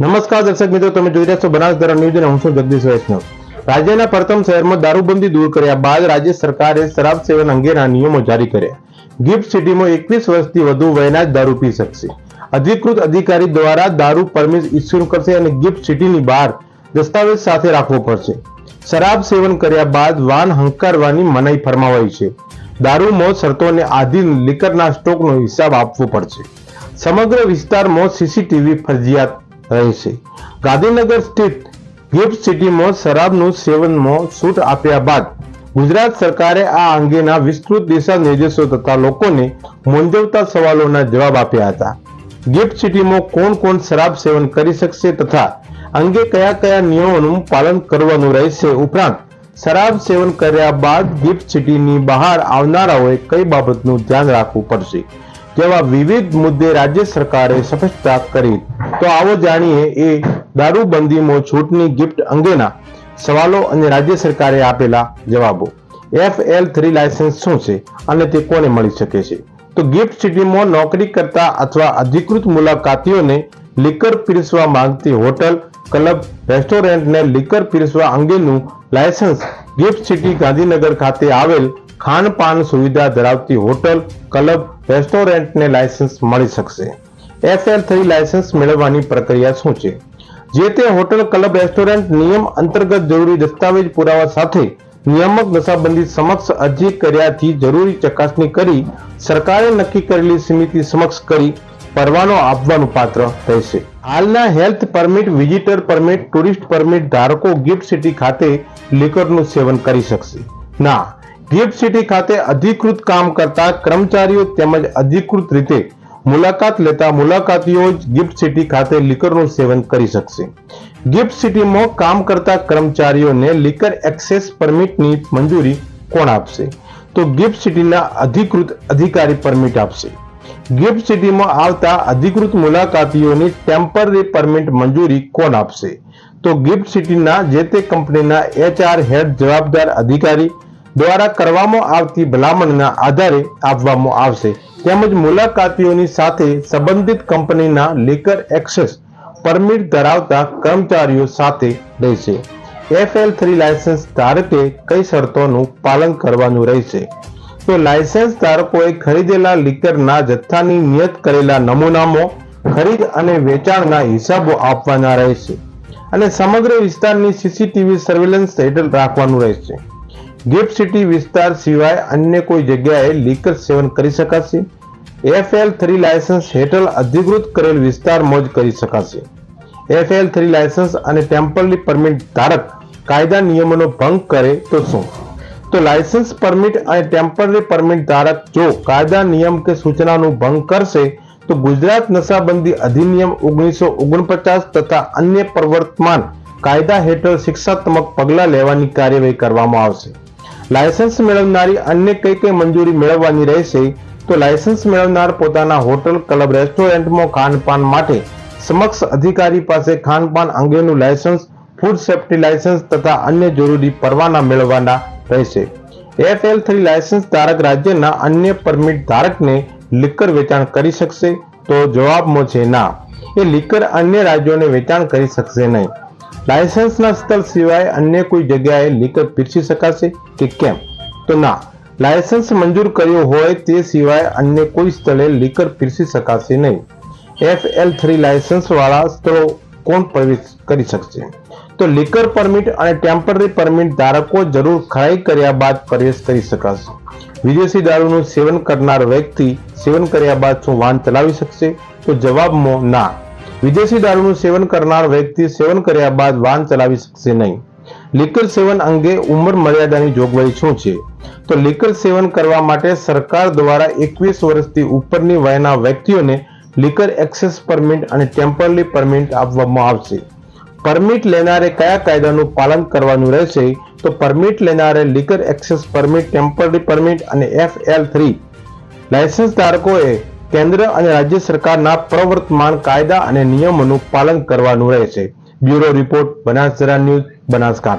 નમસ્કાર દર્શક મિત્રો, તમે જોઈ રહ્યા છો બનાસકાંઠા ન્યૂઝ અને હું છું જગદીશ વૈષ્ણવ. રાજ્યના પ્રથમ શહેરમાં દારૂબંધી દૂર કર્યા બાદ રાજ્ય સરકારે શરાબ સેવન અંગેના નિયમો જારી કર્યા. ગિફ્ટ સિટીમાં એકવીસ વર્ષથી વધુ વયના જ દારૂ પી શકશે. અધિકૃત અધિકારી દ્વારા દારૂ પરમિટ ઇસ્યુ કરશે અને ગિફ્ટ સિટીની બહાર દસ્તાવેજ સાથે રાખવો પડશે. શરાબ સેવન કર્યા બાદ વાન હંકારવાની મનાઈ ફરમાવાઈ છે. દારૂમાં શરતોને આધીન લીકરના સ્ટોકનો હિસાબ આપવો પડશે. સમગ્ર વિસ્તારમાં સીસીટીવી ફરજિયાત રહેશે. ગાંધીનગર સ્થિત ગિફ્ટ સિટીમાં શરાબનું સેવનમાં છૂટ આપ્યા બાદ ગુજરાત સરકારે આ અંગેના વિસ્તૃત દિશા નિર્દેશો તથા લોકોને મૂંઝવતા સવાલોના જવાબ આપ્યા હતા. ગિફ્ટ સિટીમાં કોણ કોણ શરાબ સેવન કરી શકશે તથા અંગે કયા કયા નિયમોનું પાલન કરવાનું રહેશે ઉપરાંત શરાબ સેવન કર્યા બાદ ગિફ્ટ સિટીની બહાર આવનારાઓએ કઈ બાબતનું ધ્યાન રાખવું પડશે? જેવા વિવિધ મુદ્દે રાજ્ય સરકારે સ્પષ્ટતા કરી, તો આવો જાણીએ એ દારૂબંધીમાં છૂટની ગિફ્ટ અંગેના સવાલો અને રાજ્ય સરકારે આપેલા જવાબો. એફ એલ થ્રી લાયસન્સ શું છે અને તે કોને મળી શકે છે? તો ગિફ્ટ સિટીમાં નોકરી કરતા અથવા અધિકૃત મુલાકાતીઓને લિકર પીરસવા માંગતી હોટલ ક્લબ રેસ્ટોરન્ટને લિકર પીરસવા અંગેનું લાયસન્સ ગિફ્ટ સિટી ગાંધીનગર ખાતે આવેલ ખાનપાન સુવિધા ધરાવતી હોટલ ક્લબ રેસ્ટોરન્ટને લાયસન્સ મળી શકશે. એફએલ થ્રી લાયસન્સ મેળવવાની પ્રક્રિયા શું છે? જે તે હોટલ, ક્લબ, રેસ્ટોરન્ટ નિયમ અંતર્ગત જરૂરી દસ્તાવેજ પુરાવા સાથે નિયામક નશાબંધી સમક્ષ અરજી કર્યાથી જરૂરી ચકાસણી કરી સરકારે નક્કી કરેલી સમિતિ સમક્ષ કરી પરવાનો આપવાનું પાત્ર રહેશે. હાલના health permit, visitor permit, tourist permit ધારકો ગિફ્ટ સિટી ખાતે લિકરનું સેવન કરી શકશે. ના ગિફ્ટ સિટી ખાતે અધિકૃત કામ કરતા કર્મચારીઓ તેમજ અધિકૃત રીતે મુલાકાત લેતા મુલાકાતીઓ જ ગિફ્ટ સિટી ખાતે લિકરનું સેવન કરી શકશે. ગિફ્ટ સિટીમાં કામ કરતા કર્મચારીઓને લિકર એક્સેસ પરમિટની મંજૂરી કોણ આપશે? તો ગિફ્ટ સિટીના અધિકૃત અધિકારી પરમિટ આપશે. ગિફ્ટ સિટીમાં આવતા અધિકૃત મુલાકાતીઓની ટેમ્પરરી પરમિટ મંજૂરી કોણ આપશે? તો ગિફ્ટ સિટીના જે તે કંપનીના એચઆર હેડ જવાબદાર અધિકારી દ્વારા કરવામાં આવતી ભલામણના આધારે આપવામાં આવશે. તેમજ મુલાકાતીઓની સાથે સંબંધિત કંપનીના લીકર એક્સેસ પરમિટ ધરાવતા કર્મચારીઓ સાથે રહેશે. એફએલ થ્રી લાયસન્સ ધારકે કઈ શરતોનું પાલન કરવાનું રહેશે? તો લાયસન્સ ધારકોએ ખરીદેલા લીકરના જથ્થાની નિયત કરેલા નમૂનામાં ખરીદ અને વેચાણના હિસાબો આપવાના રહેશે. અને સમગ્ર વિસ્તારની સીસીટીવી સર્વેલન્સ હેઠળ રાખવાનું રહેશે. ગિફ્ટ સિટી વિસ્તાર સિવાય અન્ય કોઈ જગ્યાએ લીકર સેવન કરી શકાશે. એફએલ થ્રી લાયસન્સ હેઠળ અધિકૃત કરેલ વિસ્તારમાં જ કરી શકાશે. એફએલ થ્રી લાયસન્સ અને ટેમ્પરરી પરમિટ ધારક કાયદા નિયમોનો ભંગ કરે તો શું? તો લાયસન્સ પરમિટ અને ટેમ્પરરી પરમિટ ધારક જો કાયદા નિયમ કે સૂચનાનું ભંગ કરશે, તો ગુજરાત નશાબંધી અધિનિયમ ઓગણીસો ઓગણપચાસ તથા અન્ય પ્રવર્તમાન કાયદા હેઠળ શિક્ષાત્મક પગલાં લેવાની કાર્યવાહી કરવામાં આવશે. લાયસન્સ મેળવનારી અન્ય કઈ કઈ મંજૂરી મેળવવાની રહેશે, તો લાયસન્સ મેળવનાર પોતાના હોટલ, ક્લબ, રેસ્ટોરન્ટમાં ખાનપાન માટે સમક્ષ અધિકારી પાસે ખાનપાન અંગેનું લાયસન્સ, ફૂડ સેફ્ટી લાયસન્સ તથા અન્ય જરૂરી પરવાના મેળવવાના રહેશે. એફએલ થ્રી લાયસન્સ ધારક રાજ્યના અન્ય પરમિટ ધારકને લિકર વેચાણ કરી શકશે, તો જવાબમાં છે ના. એ લિકર અન્ય રાજ્યોને વેચાણ કરી શકશે નહીં. લાયસન્સના સ્થળ સિવાય અન્ય કોઈ જગ્યાએ લીકર પીરસી શકાશે કે કેમ? તો ના લાયસન્સ મંજૂર કર્યું હોય તે સિવાય અન્ય કોઈ સ્થળે લીકર પીરસી શકાશે નહીં. એફ એલ થ્રી લાયસન્સ વાળા સ્થળો કોણ પ્રવેશ કરી શકશે? તો લિકર પરમિટ અને ટેમ્પરરી પરમિટ ધારકો જરૂર ખરાઈ કર્યા બાદ પ્રવેશ કરી શકાશે. વિદેશી દારૂનું સેવન કરનાર વ્યક્તિ સેવન કર્યા બાદ શું વાહન ચલાવી શકશે? તો જવાબમાં ના. વિદેશી દારૂનું સેવન કરનાર વ્યક્તિ સેવન કર્યા બાદ વાહન ચલાવી શકશે નહીં. લિકર સેવન અંગે ઉંમર મર્યાદાની જોગવાઈ શું છે? તો લિકર સેવન કરવા માટે સરકાર દ્વારા એકવીસ વર્ષથી ઉપરની વયના વ્યક્તિઓને લિકર એક્સેસ પરમિટ અને ટેમ્પરરી પરમિટ આપવામાં આવશે. પરમિટ લેનારે કયા કાયદાનું પાલન કરવાનું રહેશે? તો permit લેનારે liquor access permit temporary permit અને એફ એલ થ્રી. લાયસન્સ ધારકોએ કેન્દ્ર અને રાજ્ય સરકારના પ્રવર્તમાન કાયદા અને નિયમોનું પાલન કરવાનું રહેશે. બ્યુરો રિપોર્ટ બનાસદરા ન્યૂઝ બનાસકાંઠા.